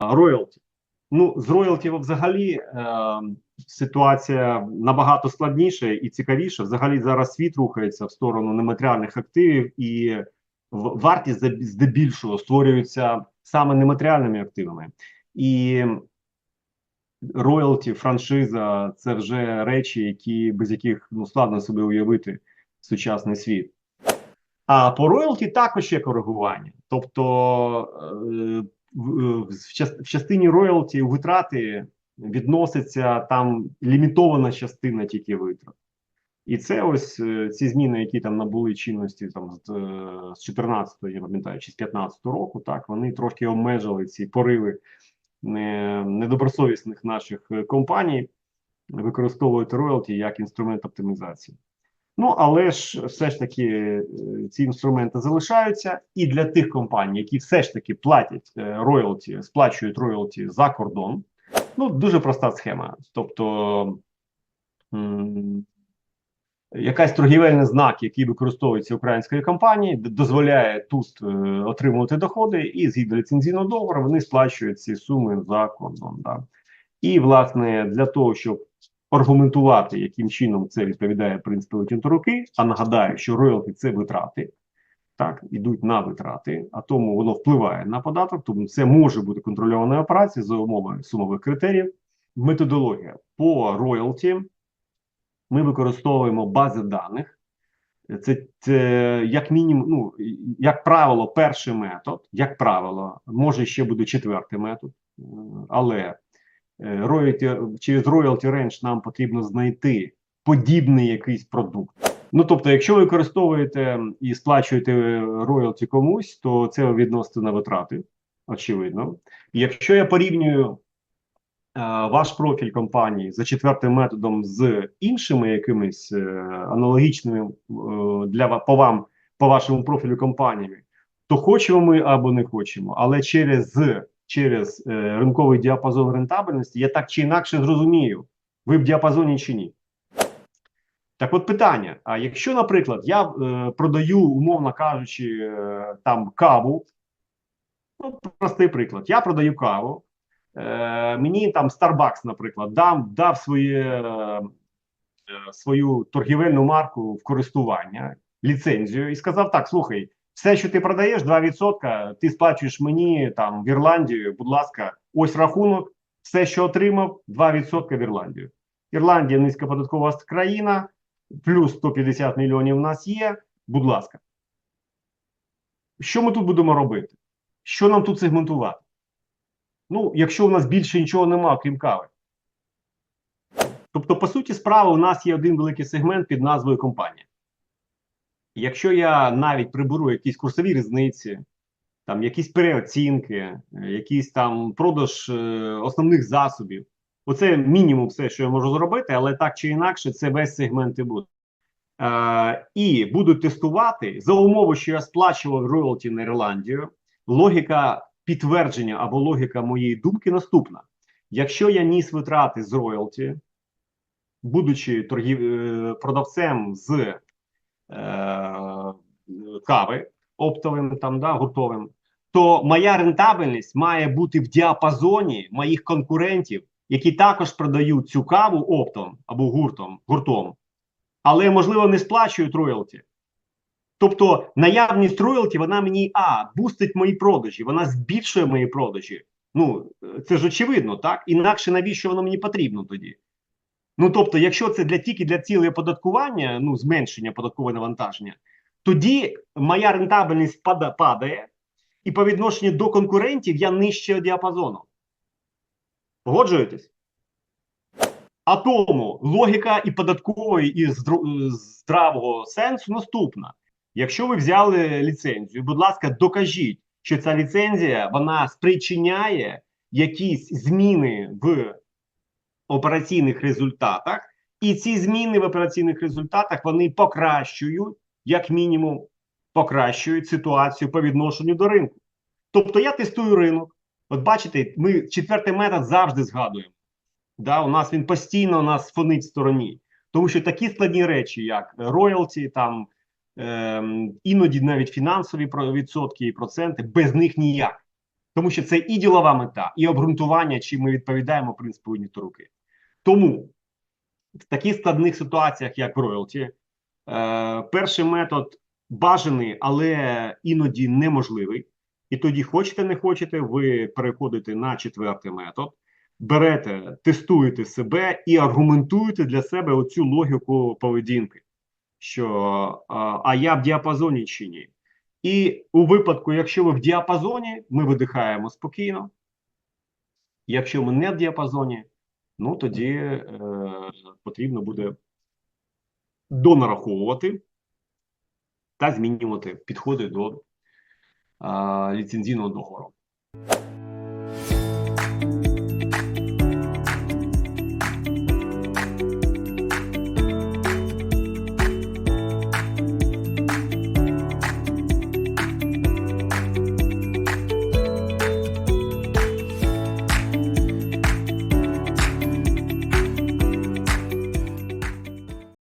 роялті. Ну, з роялті взагалі е, ситуація набагато складніша і цікавіша. Взагалі зараз світ рухається в сторону нематеріальних активів, і вартість здебільшого створюється саме нематеріальними активами. І роялті, франшиза це вже речі, які без яких ну складно собі уявити сучасний світ. А по роялті також є коригування. Тобто е, в, в, частині роялті витрати відноситься там лімітована частина тільки витрат. І це ось е, ці зміни, які там набули чинності там з, е, з 14 я пам'ятаю, чи з 15 року, так вони трошки обмежили ці пориви недобросовісних наших е, компаній використовувати роялті як інструмент оптимізації. Ну, але ж все ж таки е, ці інструменти залишаються, і для тих компаній, які все ж таки платять е, роялті, сплачують роялті за кордон. Ну, дуже проста схема. Тобто якась торгівельний знак, який використовується українською компанією, дозволяє тут е, отримувати доходи, і згідно ліцензійного договору вони сплачують ці суми за кордон. Да. І, власне, для того, щоб аргументувати, яким чином це відповідає принципу летінto руки, а нагадаю, що роялті це витрати, так, ідуть на витрати, а тому воно впливає на податок, тому це може бути контрольована операція за умови сумових критеріїв. Методологія по роялті ми використовуємо бази даних. Це, це як мінімум, ну як правило, перший метод, як правило, може ще буде четвертий метод, але роялті через royalty range нам потрібно знайти подібний якийсь продукт. Ну тобто, якщо ви використовуєте і сплачуєте роялті комусь, то це ви відносите на витрати, очевидно. Якщо я порівнюю е, ваш профіль компанії за четвертим методом з іншими якимись е, аналогічними е, для по вам, по вашому профілю компаніями, то хочемо ми або не хочемо, але через, через е, ринковий діапазон рентабельності я так чи інакше зрозумію, ви в діапазоні чи ні. Так от питання: а якщо, наприклад, я е, продаю, умовно кажучи, е, там каву, ну, простий приклад, я продаю каву, е, мені там Starbucks, наприклад, дам, дав своє, е, свою торгівельну марку в користування, ліцензію, і сказав: так, слухай, все, що ти продаєш, 2%, ти сплачуєш мені там в Ірландію, будь ласка, ось рахунок, все, що отримав, 2% в Ірландію. Ірландія низькоподаткова країна, плюс 150 мільйонів у нас є. Будь ласка. Що ми тут будемо робити? Що нам тут сегментувати? Ну, якщо у нас більше нічого нема, крім кави. Тобто, по суті, справи, у нас є один великий сегмент під назвою компанія. Якщо я навіть приберу якісь курсові різниці, там якісь переоцінки, е, якийсь там продаж е, основних засобів, оце мінімум все, що я можу зробити, але так чи інакше, це весь сегмент і буде. Е, і буду тестувати за умови, що я сплачував роялті на Ірландію. Логіка підтвердження або логіка моєї думки наступна: якщо я ніс витрати з роялті, будучи торгів, е, продавцем з кави оптовим, там, да, гуртовим, то моя рентабельність має бути в діапазоні моїх конкурентів, які також продають цю каву оптом або гуртом, гуртом, але, можливо, не сплачують роялті. Тобто наявність роялті, вона мені а бустить мої продажі, вона збільшує мої продажі. Ну це ж очевидно, так? Інакше навіщо воно мені потрібно тоді? Ну тобто, якщо це для тільки для цілей оподаткування, ну зменшення податкового навантаження, тоді моя рентабельність падає, і по відношенню до конкурентів я нижче діапазону. Погоджуєтесь? А тому логіка і податкової, і здравого сенсу наступна. Якщо ви взяли ліцензію, будь ласка, докажіть, що ця ліцензія вона спричиняє якісь зміни в операційних результатах, і ці зміни в операційних результатах вони покращують, як мінімум, покращують ситуацію по відношенню до ринку. Тобто я тестую ринок. От бачите, ми четвертий метод завжди згадуємо. Да, у нас він постійно у нас фонить в стороні. Тому що такі складні речі, як роялті, там ем, іноді навіть фінансові відсотки і проценти, без них ніяк. Тому що це і ділова мета, і обґрунтування, чи ми відповідаємо принципу вийняти руки. Тому в таких складних ситуаціях, як роялті, е, перший метод бажаний, але іноді неможливий. І тоді, хочете, не хочете, ви переходите на четвертий метод, берете, тестуєте себе і аргументуєте для себе оцю логіку поведінки, що а, а я в діапазоні чи ні. І у випадку, якщо ви в діапазоні, ми видихаємо спокійно. Якщо ми не в діапазоні, ну тоді е, потрібно буде донараховувати та змінювати підходи до е, ліцензійного договору.